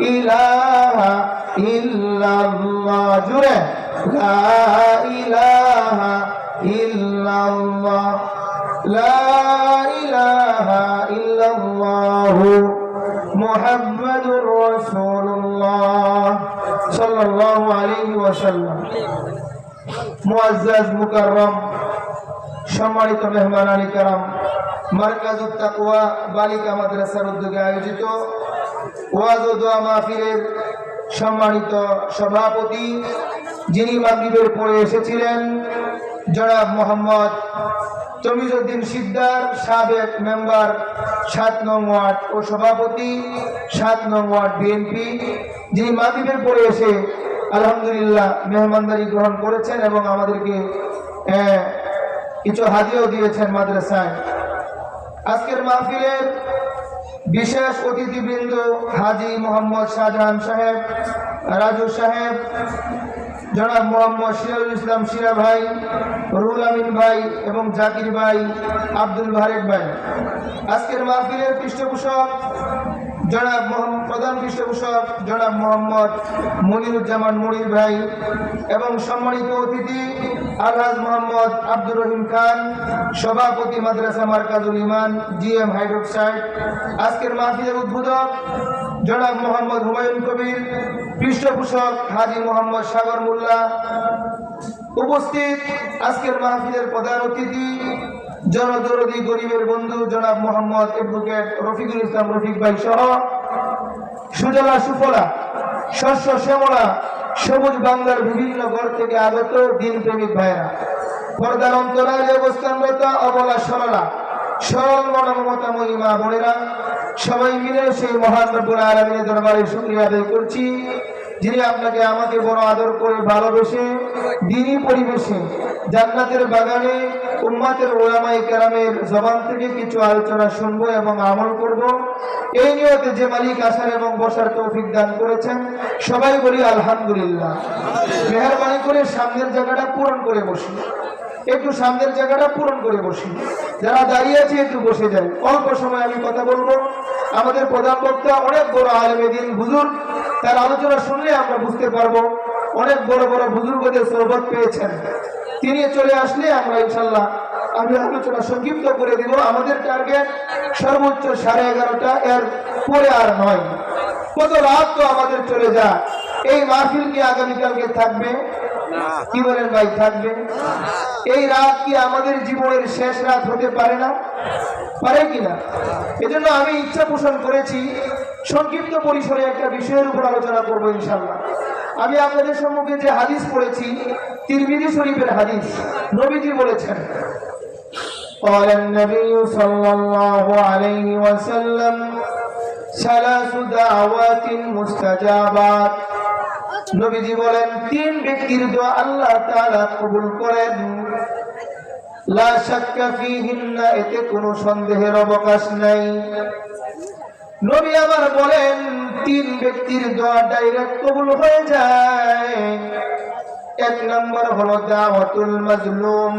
ইলাহা ইল্লাল্লাহ। জুড়ে। লা ইলাহা ইল্লাল্লাহ। লা ইলাহা ইল্লাল্লাহ। মুহাম্মাদুর রাসূলুল্লাহ। সাল্লাল্লাহু আলাইহি ওয়াসাল্লাম। মুআজ্জাজ মুকাররম। সম্মানিত মেহমান আলী কারাম। মার্কাজ তাকওয়া বালিকা মাদ্রাসার উদ্যোগে আয়োজিত ওয়াজ সম্মানিত সভাপতি, যিনি মাগরিবের পরে এসেছিলেন, জনাব মোহাম্মদ তমিজুদ্দিন সিদ্দার সাবেক মেম্বার, সাত নং ওয়ার্ড ও সভাপতি, সাত নং ওয়ার্ড বিএনপি, যিনি মাগরিবের পরে এসে আলহামদুলিল্লাহ মেহমানদারি গ্রহণ করেছেন এবং আমাদেরকে কিছু হাদিয়াও দিয়েছেন মাদ্রাসায়। আজকের মাহফিলের বিশেষ অতিথিবৃন্দ হাজি মোহাম্মদ শাহজাহান সাহেব, রাজু সাহেব, জনাব মোহাম্মদ সিরাজুল ইসলাম সিরা ভাই রুল আমিন ভাই এবং জাকির ভাই, আব্দুল ভারেক ভাই। আজকের মাহফিলের পৃষ্ঠপোষক জনাব প্রধান পৃষ্ঠপোষক জনাব মোহাম্মদ মনিরুজ্জামান মনির ভাই এবং সম্মানিত অতিথি আলহাজ মোহাম্মদ আব্দুর রহিম খান, সভাপতি মাদ্রাসা মার্কাজুল ইমান জি এম হাইড্রোক্সাইড, আজকের মাহফিলের উদ্বোধক জনাব মোহাম্মদ হুমায়ুন কবির, পৃষ্ঠপোষক হাজি মোহাম্মদ সাগর মোল্লা, উপস্থিত আজকের মাহফিলের প্রধান অতিথি জনদরদি গরিবের বন্ধু জনাব মোহাম্মদ অ্যাডভোকেট রফিকুল ইসলাম রফিক ভাই সহ সুজলা সুফলা, শস্য শ্যামলা, সবুজ বাংলার বিভিন্ন ঘর থেকে আগত দিন প্রেমিক ভাইরা পর্দার অন্তরায় অবস্থানরত অবলা সরলা, সরল মনোমমতা মহিমা বোনেরা, সবাই মিলে সেই মহান রব্বুল আলমিনের দরবারে শুক্রিয়া আদায় করছি। যিনি আপনাকে আমাকে বড় আদর করে ভালোবেসে দিনই পরিবেশে জান্নাতের বাগানে উম্মাতের ওলামাই কেরামের জবান থেকে কিছু আলোচনা শুনব এবং আমল করব। এই নিয়তে যে মালিক আসার এবং বসার তৌফিক দান করেছেন, সবাই বলি আলহামদুলিল্লাহ। মেহরবানি করে সামনের জায়গাটা পূরণ করে বসি। একটু সামনের জায়গাটা পূরণ করে বসি। যারা দাঁড়িয়ে আছে একটু বসে যায় অল্প সময় আমি কথা বলব। আমাদের প্রধান বক্তা অনেক বড় আলেমে দিন বুজুর তার আলোচনা শুনলে আমরা বুঝতে পারব অনেক বড় বড় বুজুর্গদের সৌবত পেয়েছেন। তিনি চলে আসলে আমরা ইনশাল্লাহ আমি আলোচনা সংক্ষিপ্ত করে দিব। আমাদের টার্গেট সর্বোচ্চ সাড়ে এগারোটা, এর পরে আর নয়। কত রাত তো আমাদের চলে যায়। এই মাহফিল কি আগামীকালকে থাকবে? কি বলেন ভাই থাকবে এই রাত কি আমাদের জীবনের শেষ রাত হতে পারে না পারে কি না এজন্য আমি ইচ্ছা পোষণ করেছি সংক্ষিপ্ত পরিসরে একটা বিষয়ের উপর আলোচনা করবো ইনশাল্লাহ আমি আপনাদের সম্মুখে যে হাদিস পড়েছি তিরমিজি শরীফের হাদিস নবীজি বলেছেন قال النبي صلى الله عليه وسلم ثلاث دعوات مستجابات নবীজি বলেন, তিন ব্যক্তির দোয়া আল্লাহ তাআলা কবুল করেন। লা শাক্কা ফীহিন্না, এতে কোনো সন্দেহের অবকাশ নাই। নবী আবার বলেন, তিন ব্যক্তির দোয়া ডাইরেক্ট কবুল হয়ে যায়। এক নম্বর হলো দাওয়াতুল মাজলুম।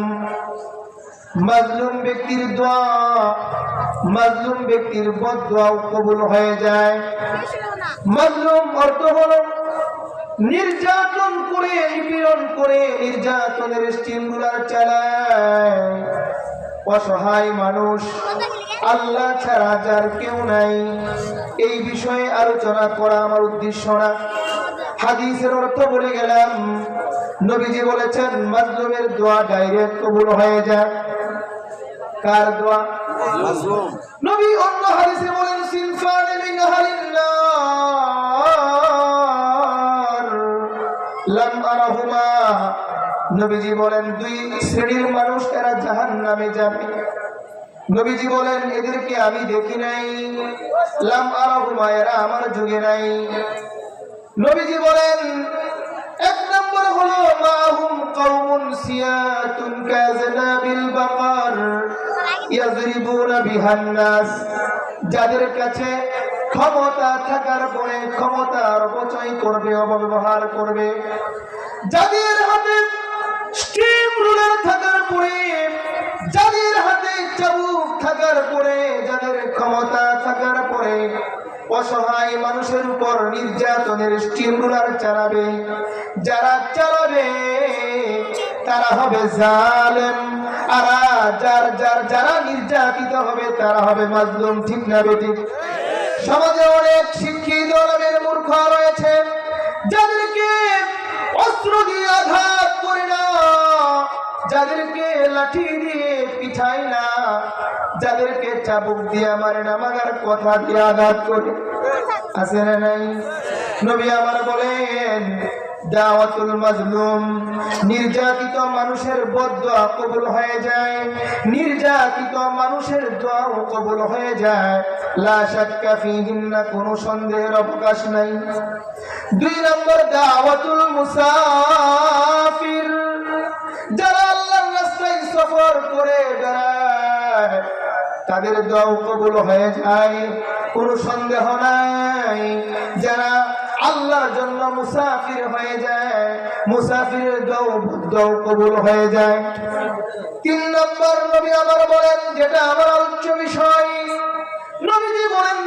মাজলুম ব্যক্তির দোয়া, মাজলুম ব্যক্তির বদোয়াও কবুল হয়ে যায়। মাজলুম অর্থ হলো নির্যাতন করে নিপীড়ন করে নির্যাতনের স্টিমুলার চালায়। অসহায় মানুষ আল্লাহ ছাড়া যার কেউ নাই। এই বিষয়ে আলোচনা করা আমার উদ্দেশ্য না। হাদিসের অর্থ বলে গেলাম নবীজি বলেছেন মাজলুমের দোয়া ডাইরেক্ট কবুল হয়ে যায়। কার দোয়া? নবী অন্য হাদিসে বলেন সিনফান মিন আহলিন নবীজি বলেন, দুই শ্রেণির মানুষ এরা জাহান নামে যাবে। নবীজি বলেন, এদেরকে আমি দেখি নাই। এরা আমার যুগে নাই। নবীজি বলেন, এক নম্বর হলো, মাহুম কওমুন সিয়াতুন কাযনাবিল বাকার ইয়াজরিবুনা বিহান নাস। যাদের কাছে ক্ষমতা থাকার পরে ক্ষমতার অপচয় করবে, অপব্যবহার করবে, যাদের হাতে স্টিম রুলার থাকার পরে, যাদের হাতে চাবুক থাকার পরে, যাদের ক্ষমতা থাকার পরে, অসহায় মানুষের উপর নির্যাতনের স্টিম রুলার চালাবে। যারা চালাবে, তারা হবে জালেম। আর যার যার, যারা নির্যাতিত হবে, তারা হবে মাজলুম। ঠিক না বেঠিক সমাজে অনেক শিক্ষিত মূর্খ রয়েছে, যাদেরকে অস্ত্র দিয়ে আঘাত করে না। যাদেরকে লাঠি দিয়ে পিঠাই না, যাদেরকে চাবুক দিয়ে মারে না মাগার কথা দিয়ে আঘাত করে। আসে না নাই? নবী আমার বলেন নির্যাতিত মানুষের বদয়া কবুল হয়ে যায়। নির্যাতিত মানুষের দোয়াও কবুল হয়ে যায়। ফিহিন্না, কোনো সন্দেহের অবকাশ নাই। দুই নম্বর, দাওয়াতুল মুসাফির। যারা আল্লাহর রাস্তায় সফর করে বেড়ায়, তাদের দোয়াও কবুল হয়ে যায়। কোনো সন্দেহ নাই। যারা আল্লাহর জন্য মুসাফির হয়ে যায়। মুসাফিরের দৌ কবুল হয়ে যায়। তিন নম্বর নবী আবার বলেন, যেটা আমার উচ্চ বিষয়। নবীজি বলেন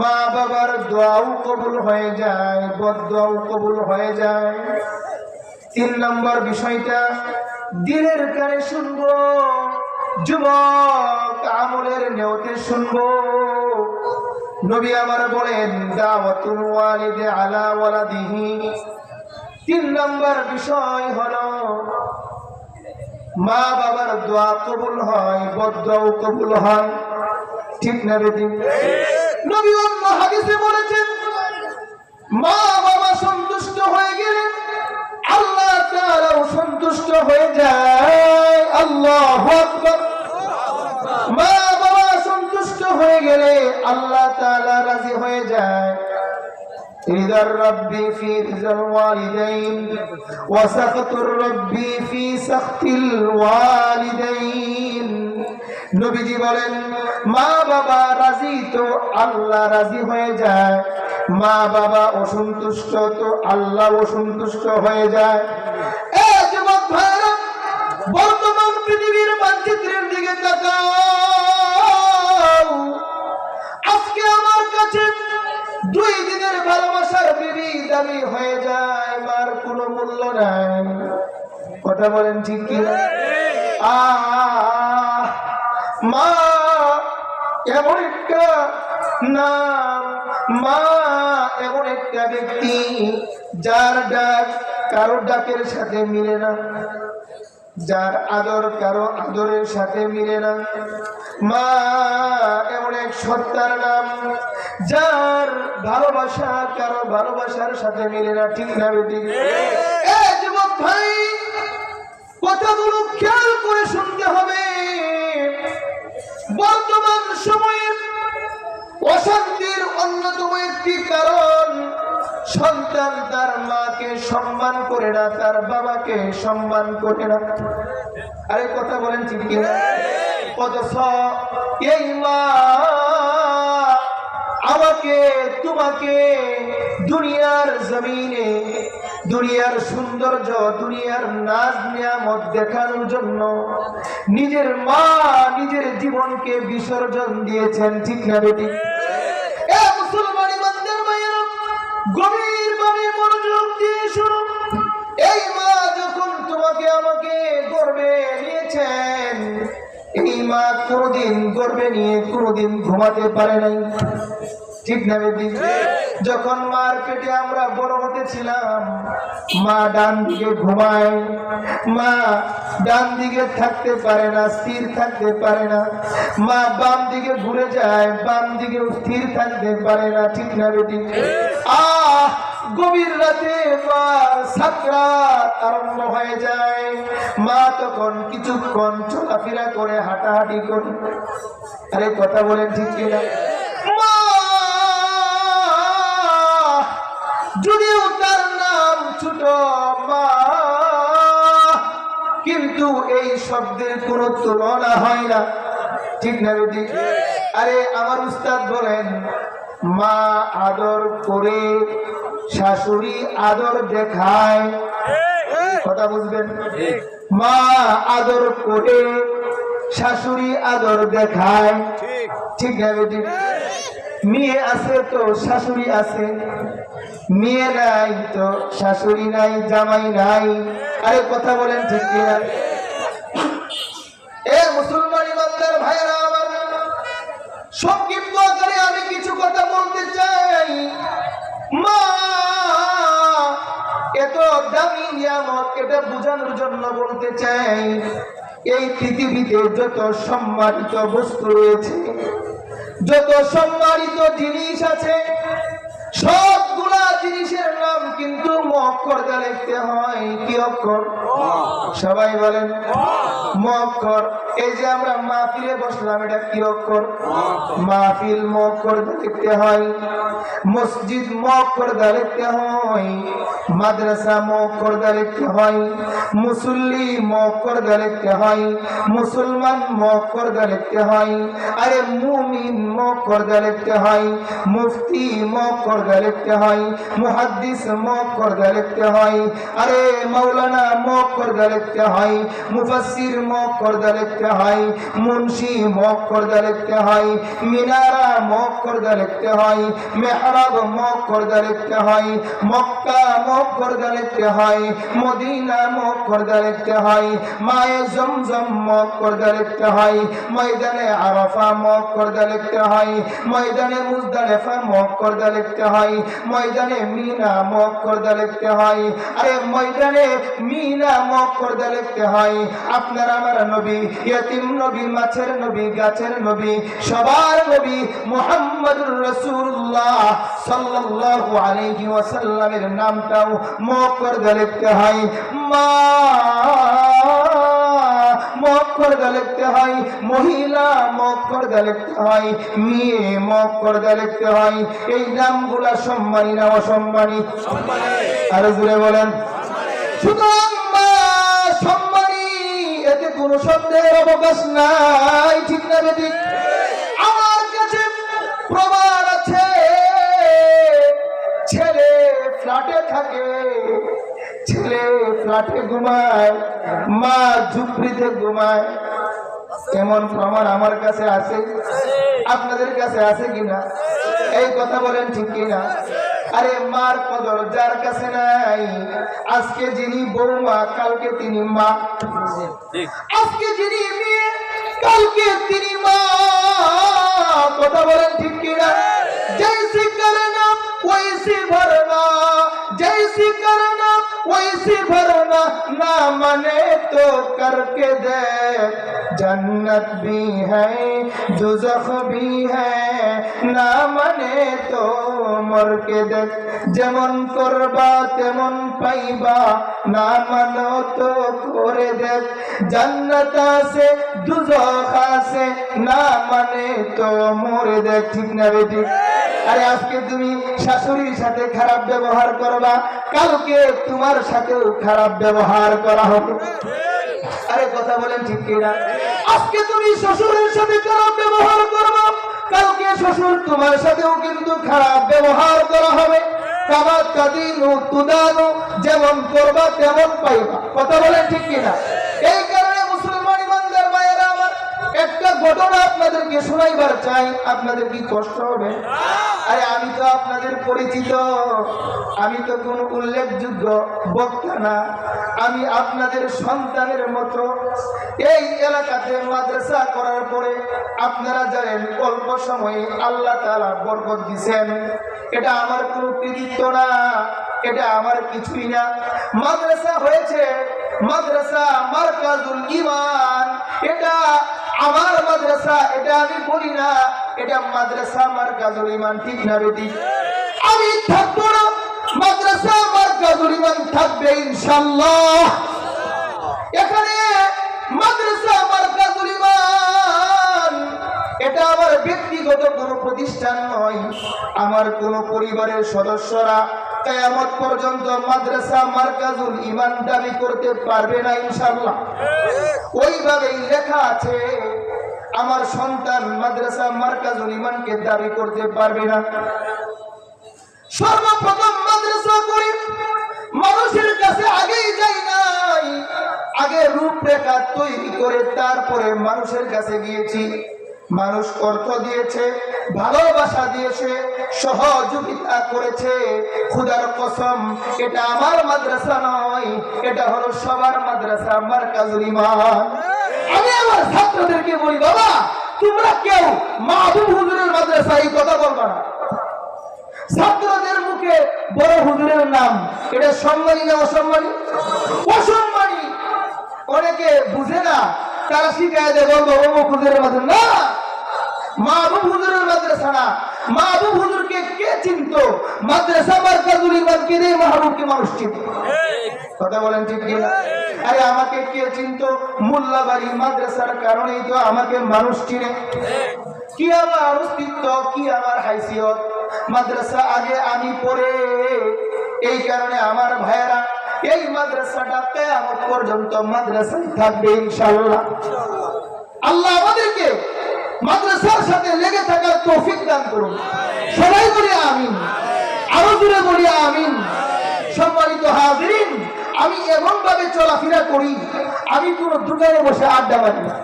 মা বাবার দোয়াও কবুল হয়ে যায় বদোয়াও কবুল হয়ে যায়। তিন নম্বর বিষয়টা দিনের কানে শুনব। যুবক, আমলের নেওতে শুনব। নবী আমার বলেন, দাওয়াতুল ওয়ালিদে আলা ওয়ালাদিহি। তিন নম্বর বিষয় হলো, মা বাবার দোয়া কবুল হয় বদোয়াও কবুল হয়। ঠিক না বেদিন নবী অন্য হাদিসে বলেছেন, মা বাবা সন্তুষ্ট হয়ে গেলে আল্লাহ তাআলাও সন্তুষ্ট হয়ে যায়। আল্লাহু আকবার মা বাবা সন্তুষ্ট হয়ে গেলে আল্লাহ তালা রাজি হয়ে যায়। মা বাবা আল্লাহ রাজি হয়ে যায়। মা বাবা অসন্তুষ্ট তো আল্লাহ অসন্তুষ্ট হয়ে যায়। বর্তমান পৃথিবীর মানচিত্রের দিকে আমার দুই দিনের ভালোবাসার বিবি দাবি হয়ে যায়, মার কোনো মূল্য নাই। কথা বলেন ঠিক কি মা, এমন একটা নাম। মা, এমন একটা ব্যক্তি যার ডাক কারোর ডাকের সাথে মিলে না। যার আদর কারও আদরের সাথে মিলে না। মা এমন এক সত্তার নাম যার ভালোবাসা কারও ভালোবাসার সাথে মিলে না ঠিক না বেটি? যুবক ভাই কথাগুলো খেয়াল করে শুনতে হবে। বর্তমান সময়ে অশান্তির অন্যতম একটি কারণ সন্তান তার মাকে সম্মান করে না, তার বাবাকে সম্মান করে না। আরে, কথা বলেন ঠিক এই মা আমাকে, তোমাকে দুনিয়ার জমিনে, দুনিয়ার সৌন্দর্য, দুনিয়ার নাচ নিয়ামত দেখানোর জন্য নিজের মা নিজের জীবনকে বিসর্জন দিয়েছেন, ঠিক না বেটি? মুসলমান ইমানদার ভাইয়েরা গভীর ভাবে মনোযোগ দিয়ে শুনো। এই মা যখন তোমাকে আমাকে গর্বে নিয়েছেন, এই মা কোনোদিন গর্বে নিয়ে কোনোদিন ঘুমাতে পারে নাই। ঠিক যখন মার পেটে আমরা বড় হতেছিলাম মা ডান দিকে ঘুমায়। মা ডান দিকে থাকতে পারে না, স্থির থাকতে পারে না। মা বাম দিকে ঘুরে যায়, বাম দিকে স্থির থাকতে পারে না। ঠিক না বেটি আহ, গভীর রাতে আরম্ভ হয়ে যায়। মা তখন কিছুক্ষণ চলাফেরা করে, হাঁটাহাঁটি করে। আরে, কথা বলেন ঠিক কিনা? যদিও তার নাম ছোট মা, কিন্তু এই শব্দের কোনো তুলনা হয় না। ঠিক না বেটি আরে, আমার উস্তাদ বলেন মা আদর করে শাশুড়ি আদর দেখায়। কথা বুঝবেন? মা আদর করে শাশুড়ি আদর দেখায়। ঠিক। না বেটি? মেয়ে আছে তো শাশুড়ি আছে। মেয়ে নাই তো শাশুড়ি নাই জামাই নাই। আরে কথা বলেন ঠিক কিনা? এ মুসলমান ইমানদার ভাইরা আমার সংক্ষিপ্ত মা, এত দামি নিয়ামত এটা বোঝানোর জন্য বলতে চাই, এই পৃথিবীতে যত সম্মানিত বস্তু রয়েছে, যত সম্মানিত জিনিস আছে সবগুলা জিনিসের নাম কিন্তু মক্কর দা লিখতে হয়। কি অক্ষর? সবাই বলেন মক্কর এই যে আমরা মাহফিলে বসলাম, এটা কি অক্ষর? মাহফিল মক্কর দা লিখতে হয়। মসজিদ মক্কর দা লিখতে হয়। মাদ্রাসা মক্কর দা লিখতে হয়। মুসল্লি মক্কর দা লিখতে হয়। মুসলমান মক্কর দা লিখতে হয়। আরে মুমিন মক্কর দা লিখতে হয়। মুফতি মক্কর দা লিখতে হয় মুহাদ্দিস দা লিখতে হয় আরে মাওলানা দা লিখতে হয় মুফাসসির দা লিখতে হয় মুন্সি দা লিখতে হয় মিনারা দা লিখতে হয় মেহরাব দা লিখতে হয় মক্কা দা লিখতে হয় মদিনা মক্কর দা লিখতে হয় মায়ে জমজম মক্কর দা লিখতে হয় ময়দানে আরাফা মক্কর দা লিখতে হয় ময়দানে মুজদালিফা মক্কর দা লিখতে হয় ময়দানে মিনা মক্কর দা লিখতে হয়। আরে ময়দানে মিনা মক্কর দা লিখতে হয়। আপনার আমার নবী, ইয়তিম নবী, মাছের নবী, গাছের নবী, সবার নবী মুহাম্মদুর রাসূলুল্লাহ সাল্লাল্লাহু আলাইহি ওয়াসাল্লামের নামটাও মক্কর দা লিখতে হয়। মা মক্কর দা লিখতে হয়, মহিলা মক্কর দা লিখতে হয়, মেয়ে মক্কর দা লিখতে হয়। এই নামগুলা সম্মানী না অসম্মানী? আরও জুড়ে বলেন। এতে কোনো অবকাশ নাই, ঠিক আমার কাছে প্রমাণ ছেলে ফ্ল্যাটে থাকে। কাঠে ঘুমায়, মা ঝুপড়িতে ঘুমায়। এমন প্রমাণ আমার কাছে আছে? আপনাদের কাছে আছে কিনা? এই কথা বলেন ঠিক কিনা? আরে মার কদর যার কাছে নাই। আজকে যিনি বৌমা, কালকে তিনি মা। আজকে যিনি কালকে তিনি মা। কথা বলেন ঠিক কিনা? জয় শ্রী কারণ ওই শ্রী ওইসি জয় শ্রী কারণ वैसे भरना ना मने तो करके दे जन्नत भी है दुजख भी है না মানে তো মরকে দেখ যেমন করবা তেমন পাইবা না মানো তো করে দেখ জান্নাত আছে দুজখ আছে না মানে তো মরে দেখ ঠিক না বেটি আরে আজকে তুমি শাশুড়ির সাথে খারাপ ব্যবহার করবা কালকে তোমার সাথেও খারাপ ব্যবহার করা হতো আরে কথা বলেন ঠিক কিনা? আজকে তুমি শ্বশুরের সাথে খারাপ ব্যবহার করব, কালকে শ্বশুর তোমার সাথেও কিন্তু খারাপ ব্যবহার করা হবে। যেমন করবা তেমন পাইবা। কথা বলেন ঠিক কিনা? এই ঘটনা আপনাদেরকে শোনাইবার চাই, আপনাদের কি কষ্ট হবে? আরে, আমি তো আপনাদের পরিচিত। আমি তো কোনো উল্লেখযোগ্য বক্তা না। আমি আপনাদের সন্তানের মতো। এই এলাকাতে মাদ্রাসা করার পরে আপনারা জানেন, অল্প সময়ে আল্লাহ তাআলা বরকত দিছেন। এটা আমার কোনো কৃতিত্ব না, এটা আমার কিছুই না। মাদ্রাসা হয়েছে মাদ্রাসা মার্কাজুল ইমান আমার মাদ্রাসা, এটা আমি বলি না, এটা মাদ্রাসা আমার মার্কাজুল ইমান, ঠিক না বেটি? আমি থাকব না, মাদ্রাসা আমার মার্কাজুল ইমান থাকবে ইনশাল্লাহ এখানে মাদ্রাসা মার্কাজুল ইমান, এটা আমার ব্যক্তিগত কোনো প্রতিষ্ঠান নয়, আমার কোন পরিবারের সদস্যরা কেয়ামত পর্যন্ত মাদ্রাসা মার্কাজুল ইমান দাবি করতে পারবে না ইনশাল্লাহ ওইভাবেই লেখা আছে, আমার সন্তান মাদ্রাসা মার্কাজুল ইমানকে দাবি করতে পারবে না। সর্বপ্রথম মাদ্রাসা করি মানুষের কাছে আগেই যাই নাই। আগে রূপরেখা তৈরি করে তারপরে মানুষের কাছে গিয়েছি। মানুষ অর্থ দিয়েছে, ভালোবাসা দিয়েছে, সহযোগিতা করেছে। খুদার কসম, এটা আমার মাদ্রাসা নয়, এটা হলো সবার মাদ্রাসা, আমার কাজুর আমি আমার ছাত্রদেরকে বলি, বাবা, তোমরা কেউ মাহবুব হুজুরের মাদ্রাসা এই কথা বলবা না। ছাত্রদের মুখে বড় হুজুরের নাম, এটা সম্মানী না অসম্মানী? অসম্মানী। অনেকে বুঝে না, তারা শিখায় দেয় বলব অমুক হুজুরের মাদ্রাসা। না! মাহবুব হুজুরের মাদ্রাসা না। মাহবুব হুজুরকে কে চিনত? মাদ্রাসা মার্কাজুল ইমানকে দিয়ে মাহবুবকে মানুষ চিনত। কথা বলেন ঠিক কিনা? আরে আমাকে কে চিনত? মোল্লাবাড়ি মাদ্রাসার কারণেই তো আমাকে মানুষ চিনে। কি আমার অস্তিত্ব, কি আমার হাইসিয়ত? মাদ্রাসা আগে আমি পড়ে, এই কারণে আমার ভাইয়েরা এই মাদ্রাসাটা কেয়ামত পর্যন্ত মাদ্রাসায় থাকবে ইনশাআল্লাহ। আল্লাহ আমাদেরকে মাদ্রাসার সাথে লেগে থাকার তৌফিক দান করুন। সবাই বলি আমিন। আরও জুড়ে বলি আমিন। সম্মানিত হাজিরিন, আমি এমন ভাবে চলাফেরা করি, আমি কোন দোকানে বসে আড্ডা মারি না।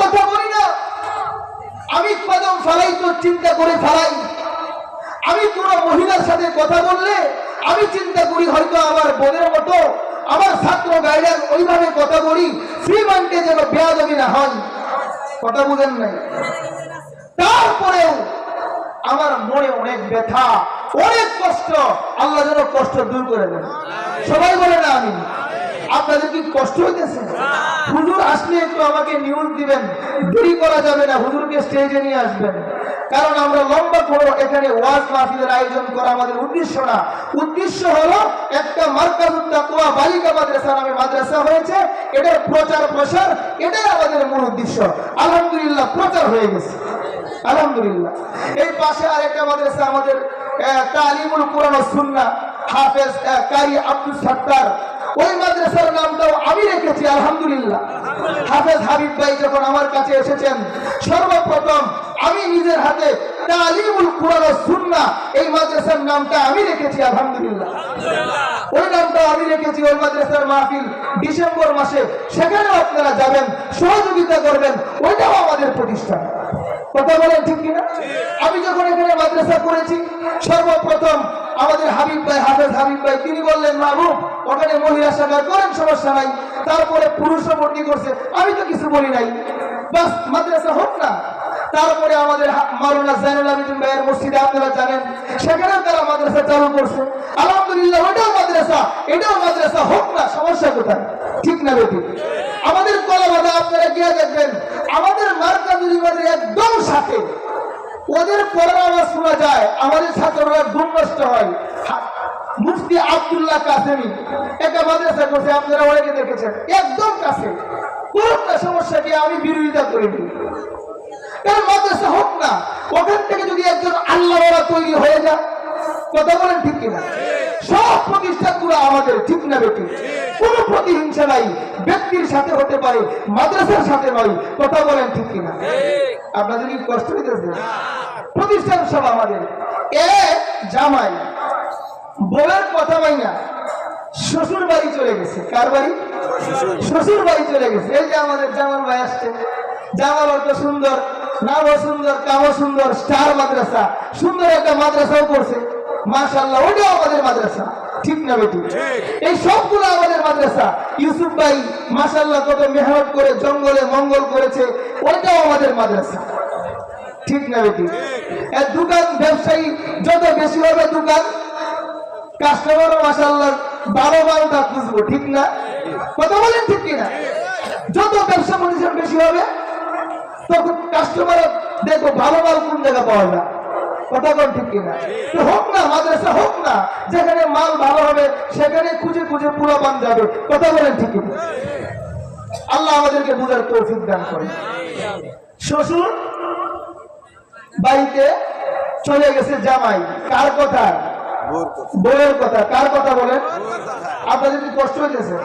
কথা বলি না। আমি কদম ফালাই তো চিন্তা করে ফালাই। আমি কোন মহিলার সাথে কথা বললে আমি চিন্তা করি হয়তো আমার বোনের মতো আমার ছাত্র গাইডার ওইভাবে কথা বলি শ্রীমানকে যেন বেয়াদবি না হয়। কথা বুঝেন নাই? তারপরেও আমার মনে অনেক ব্যথা, অনেক কষ্ট, আল্লাহ যেন কষ্ট দূর করে দেন। সবাই বলে না আমি? আপনাদের কি কষ্ট হইতেছে? হুজুর আসলে একটু আমাকে নিউজ দিবেন। দেরি করা যাবে না, হুজুরকে স্টেজে নিয়ে আসবেন। কারণ আমরা লম্বা কোনো এখানে ওয়াজ মাহফিলের আয়োজন করা আমাদের উদ্দেশ্য না। উদ্দেশ্য হলো একটা মার্কাজুত তাকওয়া বালিকা মাদ্রাসা নামে মাদ্রাসা হয়েছে। এটার প্রচার প্রসার, এটাই আমাদের মূল উদ্দেশ্য। আলহামদুলিল্লাহ, প্রচার হয়ে গেছে। আলহামদুলিল্লাহ। এই পাশে আরেকটা মাদ্রাসা আমাদের তালিমুল কোরআন ও সুন্নাহ হাফেজ কারি আব্দুল সত্তার। ওই মাদ্রাসার নামটাও আমি রেখেছি, আলহামদুলিল্লাহ। হাফেজ হাবিব ভাই যখন আমার কাছে এসেছেন, সর্বপ্রথম আমি নিজের হাতে তালিমুল কোরআন এই মাদ্রাসার নামটা আমি রেখেছি, আলহামদুলিল্লাহ। ওই নামটা আমি রেখেছি, ওই মাদ্রাসার মাহফিল ডিসেম্বর মাসে। সেখানেও আপনারা যাবেন, সহযোগিতা করবেন, ওইটাও আমাদের প্রতিষ্ঠান। কথা বলেন ঠিক কিনা? আমি যখন এখানে মাদ্রাসা করেছি, সর্বপ্রথম আমাদের হাবিব ভাই, হাফেজ হাবিব ভাই, তিনি বললেন, মাহবুব, ওখানে মহিলা শাখা করেন, সমস্যা নাই। তারপরে পুরুষও ভর্তি করছে। আমি তো কিছু বলি নাই। বাস, মাদ্রাসা হোক না। তারপরে আমাদের মাওলানা জাইনুল আবেদিন ভাইয়ের মসজিদে আপনারা জানেন, সেখানেও তারা মাদ্রাসা চালু করছে। আলহামদুলিল্লাহ, ওটাও মাদ্রাসা, এটাও মাদ্রাসা হোক না, সমস্যা কোথায়? ঠিক না বেটি? আমাদের কলাবাদা আপনারা গিয়ে দেখবেন। আমাদের মার্কাজুল ইমানের একদম সাথে। ওদের পড়ার শোনা যায়, আমাদের ছাত্ররা ঘুম হয়। মুফতি আব্দুল্লাহ কাসেমি একটা মাদ্রাসা করছে আপনারা অনেকে দেখেছেন, একদম কাছে। কোনটা সমস্যাকে আমি বিরোধিতা করিনি। কারণ মাদ্রাসা হোক না, ওখান থেকে যদি একজন আল্লাহওয়ালা তৈরি হয়ে যায় কথা বলেন ঠিক কিনা? সব প্রতিষ্ঠানগুলো আমাদের ঠিক না বেটি কোনো প্রতিহিংসা নাই। ব্যক্তির সাথে হতে পারে, মাদ্রাসার সাথে নয়। কথা বলেন ঠিক কিনা? আপনাদের কি কষ্ট হইতেছে? প্রতিষ্ঠান সব আমাদের। এ জামাই বউয়ের কথা মাই না। শ্বশুর বাড়ি চলে গেছে। কার বাড়ি? শ্বশুর বাড়ি চলে গেছে। এই যে আমাদের জামাল ভাই আসছে। জামাল অত সুন্দর, নামও সুন্দর, কামও সুন্দর, স্টার মাদ্রাসা। সুন্দর একটা মাদ্রাসাও করছে। মাশাল্লাহ ওটাও আমাদের মাদ্রাসা। ঠিক না বেটি? এই সবগুলো আমাদের মাদ্রাসা। ইউসুফ ভাই মাশাল্লাহ কত মেহনত করে জঙ্গলে মঙ্গল করেছে ওইটাও আমাদের মাদ্রাসা। ঠিক না বেটি? এর দোকান ব্যবসায়ী যত বেশি হবে দোকান কাস্টমারও মাসাল্লাহ বারো বারোটা খুঁজবো ঠিক না? কথা বলেন ঠিক কিনা? যত ব্যবসা প্রতিষ্ঠান বেশি হবে তখন কাস্টমার দেখো ভালো মাল কোন জায়গা পাওয়া যায়। কথা ঠিক কিনা? তো হোক না, মাদ্রাসা হোক না, যেখানে মাল ভালো হবে, সেখানে খুঁজে খুঁজে পুরো পান যাবে। কথা বলেন ঠিক কিনা? আল্লাহ আমাদেরকে বুঝার তৌফিক দান করে শ্বশুর বাড়িতে চলে গেছে জামাই, কার কথা বইয়ের কথা। কার কথা বলেন? আপনাদের কি কষ্ট হইতেছে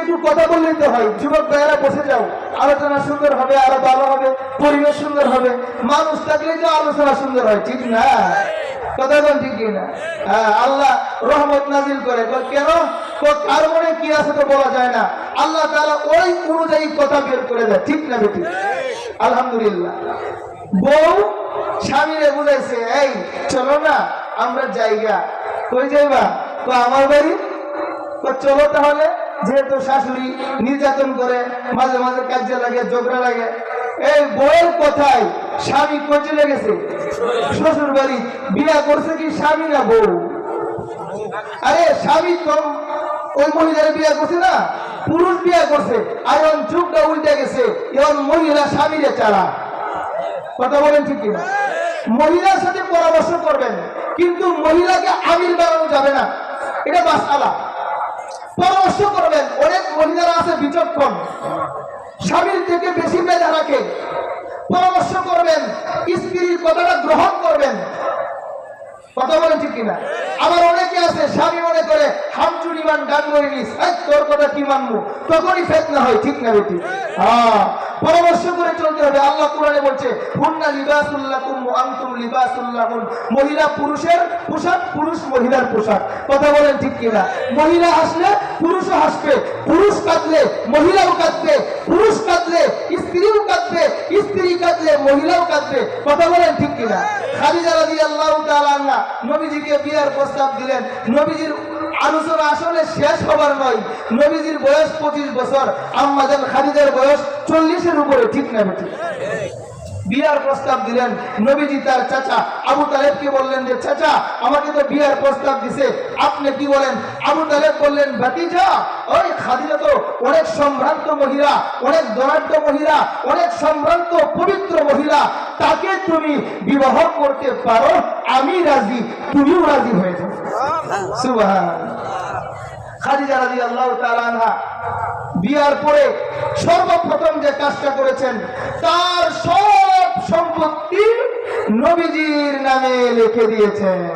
একটু কথা বললেই তো হয়। যুবক ভাইয়েরা বসে যাও। আলোচনা সুন্দর হবে আরও ভালো হবে পরিবেশ সুন্দর হবে। মানুষ থাকলেই তো আলোচনা সুন্দর হয় ঠিক না? কথা বল ঠিক না হ্যাঁ আল্লাহ রহমত নাজিল করে। কেন? কার মনে কি আছে তো বলা যায় না। আল্লাহ তাআলা ওই অনুযায়ী কথা বের করে দেয় ঠিক না বেটি আলহামদুলিল্লাহ। বউ স্বামীরে বুঝাইছে এই চলো না আমরা জায়গা কই যাইবা? তো আমার বাড়ি? তো চলো তাহলে, যেহেতু শাশুড়ি নির্যাতন করে, মাঝে মাঝে কাজে লাগে, ঝগড়া লাগে। এই বউয়ের কথায় স্বামী কই চলে গেছে শ্বশুর বাড়ি বিয়া করছে কি স্বামী না বউ? আরে স্বামী তো ওই মহিলার বিয়া করছে না? পুরুষ বিয়া করছে। আর এখন যুগটা উল্টে গেছে। এখন মহিলা স্বামীরে চালা। কথা বলেন ঠিক কিনা? মহিলার সাথে পরামর্শ করবেন, কিন্তু মহিলাকে আমির বানানো যাবে না। এটা বাস আলা পরামর্শ করবেন, অনেক মহিলারা আছে বিচক্ষণ। স্বামীর থেকে বেশি মেধা রাখে। পরামর্শ করবেন, স্ত্রীর কথাটা গ্রহণ করবেন। কথা বলেন ঠিক কিনা? আবার অনেকে আছে, স্বামী মনে করে হামচুরি মান, ডান করে নিস তোর কথা কি মানবো? তখনই ফেতনা হয়, ঠিক না বেটি? হ্যাঁ। পরামর্শ করে চলতে হবে। আল্লাহ কোরআনে বলছে, হুন্না লিবাসুল্লাকুম আনতুম লিবাসুল্লাহুন মহিলা পুরুষের পোশাক, পুরুষ মহিলার পোশাক। কথা বলেন ঠিক কিনা? মহিলা হাসলে পুরুষও হাসবে, পুরুষ কাঁদলে মহিলাও কাঁদবে, পুরুষ কাঁদলে স্ত্রীও কাঁদবে, স্ত্রী কাঁদলে মহিলাও কাঁদবে। কথা বলেন ঠিক কিনা? খাদিজা রাদিয়াল্লাহু তাআলা নবীজিকে বিয়ার প্রস্তাব দিলেন। নবীজির আলোচনা আসলে শেষ হবার নয়। নবীজির বয়স পঁচিশ বছর, আম্মাজান খালিদের বয়স চল্লিশের উপরে, ঠিক না, ঠিক? বিয়ার প্রস্তাব দিলেন নবীজি তার চাচা। আবু তালেবকে বললেন যে চাচা আমাকে তো বিয়ার প্রস্তাব দিছে। আপনি কি বলেন? আবু তালেব বললেন ভাতিজা ওই খাদিজা তো অনেক সম্ভ্রান্ত মহিলা অনেক ধনাঢ্য মহিলা অনেক সম্ভ্রান্ত পবিত্র মহিলা তাকে তুমি বিবাহ করতে পারো আমি রাজি তুমিও রাজি হয়ে যাও। সুবহান খাদিজা রাদিয়াল্লাহু তাআলা আনহা বিয়ার পরে সর্বপ্রথম যে কাজটা করেছেন তার সব সম্পত্তি নবীজির নামে লিখে দিয়েছেন।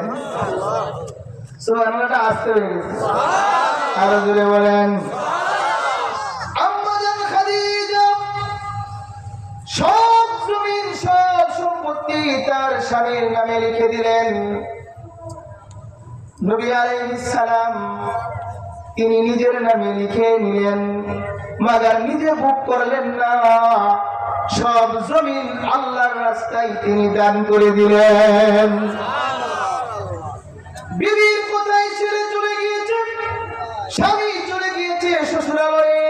সব সব সম্পত্তি তার স্বামীর নামে লিখে দিলেন। নবী তিনি নিজের নামে লিখে নিলেন। মাগার নিজে ভোগ করলেন না। সব জমিন আল্লাহর রাস্তায় তিনি দান করে দিলেন। বিবির কোথায় ছেড়ে চলে গিয়েছে? স্বামী চলে গিয়েছে শ্বশুরালয়ে।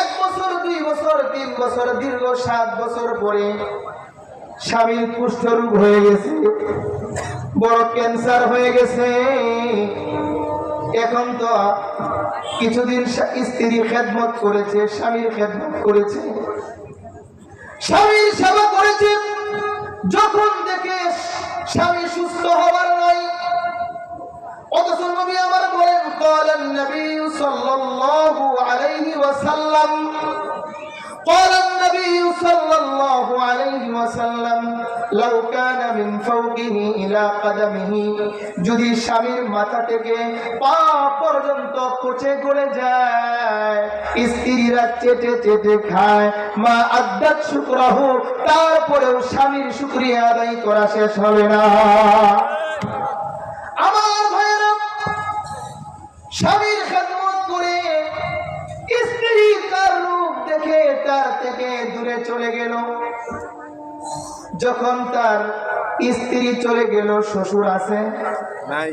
এক বছর, দুই বছর, তিন বছর, দীর্ঘ সাত বছর পরে স্বামীর কুষ্ঠরোগ হয়ে গেছে। বড় ক্যান্সার হয়ে গেছে। এখন তো কিছুদিন স্ত্রী খেদমত করেছে, স্বামীর খেদমত করেছে। স্বামীর সেবা করেছেন। যখন দেখে স্বামী সুস্থ হবার নয় অথচ নবী আমার বলেন, কলেন নবী সাল্লাল্লাহু আলাইহি ওয়াসাল্লাম قال النبي صلى الله عليه وسلم لو كان من فوقه إلى قدمه যদি স্বামীর মাথা থেকে পা পর্যন্ত পচে গড়ে যায় স্ত্রীরা চেটে চেটে খায় মা আদ্যাত শুক্রাহ তারপরেও স্বামীর শুক্রিয়া আদায় করা শেষ হবে না আমার যখন তার স্ত্রী চলে গেল শ্বশুর আছে? নাই।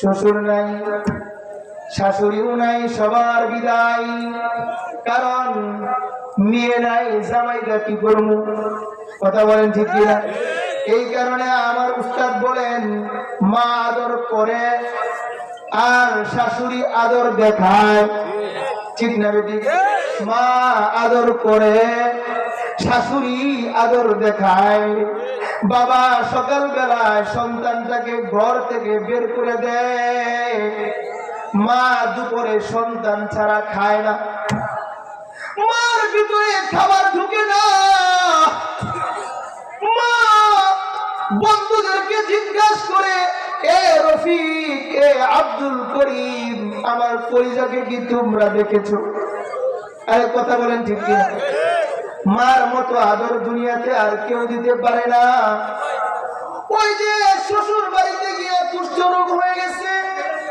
শ্বশুর নাই শাশুড়িও নাই সবার বিদায়। কারণ মেয়ে নাই জামাইটা কি করব? কথা বলেন ঠিক কিনা? এই কারণে আমার উস্তাদ বলেন মা আদর করে আর শাশুড়ি আদর দেখায়। ঠিক না বেটি? মা আদর করে শাশুড়ি আদর দেখায়। বাবা সকাল বেলায় সন্তানটাকে ঘর থেকে বের করে দেয়। মা দুপুরে সন্তান ছাড়া খায় না। মার ভিতরে খাবার ঢুকে না। মা বন্ধুদেরকে জিজ্ঞাসা করে, এ রফিক, এ আব্দুল করিম, আমার পরিজাকে কি তোমরা দেখেছ? আরে কথা বলেন ঠিক কিনা। মার মতো আদর দুনিয়াতে আর কেউ দিতে পারে না। ওই যে শ্বশুর বাড়িতে গিয়ে কুষ্ঠ রোগ হয়ে গেছে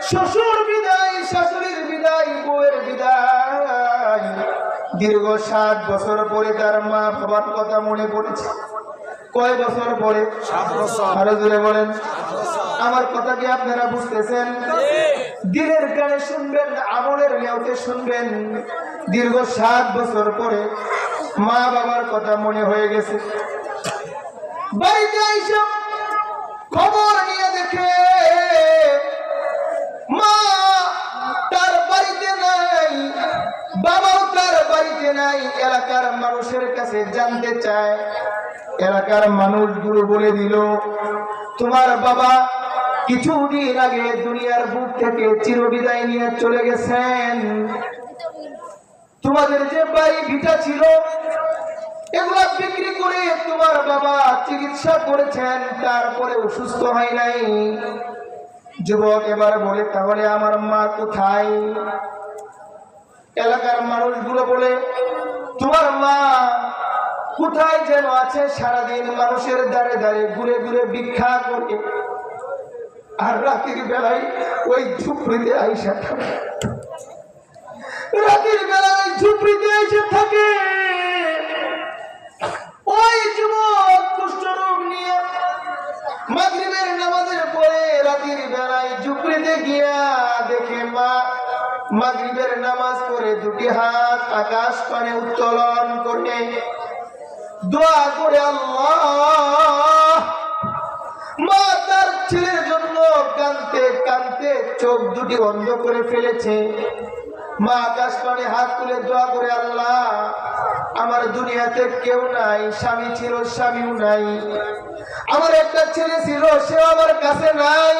শ্বশুর বিদায় শাশুড়ির বিদায় বউয়ের বিদায়। দীর্ঘ সাত বছর পরে তার মা বাবার কথা মনে পড়েছে। কয় বছর পরে? আরও জোরে বলেন। আমার কথা কি আপনারা বুঝতেছেন? দিনের কানে শুনবেন আমলের মেয়েতে শুনবেন। দীর্ঘ সাত বছর পরে মা বাবার কথা মনে হয়ে গেছে। বাড়িতে এইসব খবর নিয়ে দেখে, মা তার বাড়িতে নাই, বাবাও তার বাড়িতে নাই, এলাকার মানুষের কাছে জানতে চায়। এলাকার মানুষগুলো বলে দিল, তোমার বাবা কিছুদিন আগে দুনিয়ার বুক থেকে চিরবিদায় নিয়ে চলে গেছেন। তোমাদের যে বাড়ি ভিটা ছিল এগুলা বিক্রি করে তোমার বাবা চিকিৎসা করেছেন তারপরে অসুস্থ হয় নাই। যুবক, এবার বলে, তাহলে আমার মা কোথায়? এলাকার মানুষগুলো বলে, তোমার মা কোথায় যেন আছে সারাদিন মানুষের দ্বারে দ্বারে ঘুরে ঘুরে ভিক্ষা করে। আর রাতের বেলায় ওই ঝুপড়িতে আইসা থাকে। দুটি হাত আকাশ পানে উত্তোলন করে দোয়া করে আল্লাহ। মা তার ছেলের জন্য কানতে কানতে চোখ দুটি বন্ধ করে ফেলেছে। মা আকাশ পানে হাত তুলে দোয়া করে আল্লাহ, আমার দুনিয়াতে কেউ নাই, স্বামী ছিল, স্বামীও নাই। আমার একটা ছেলে ছিল, সেও আমার কাছে নাই।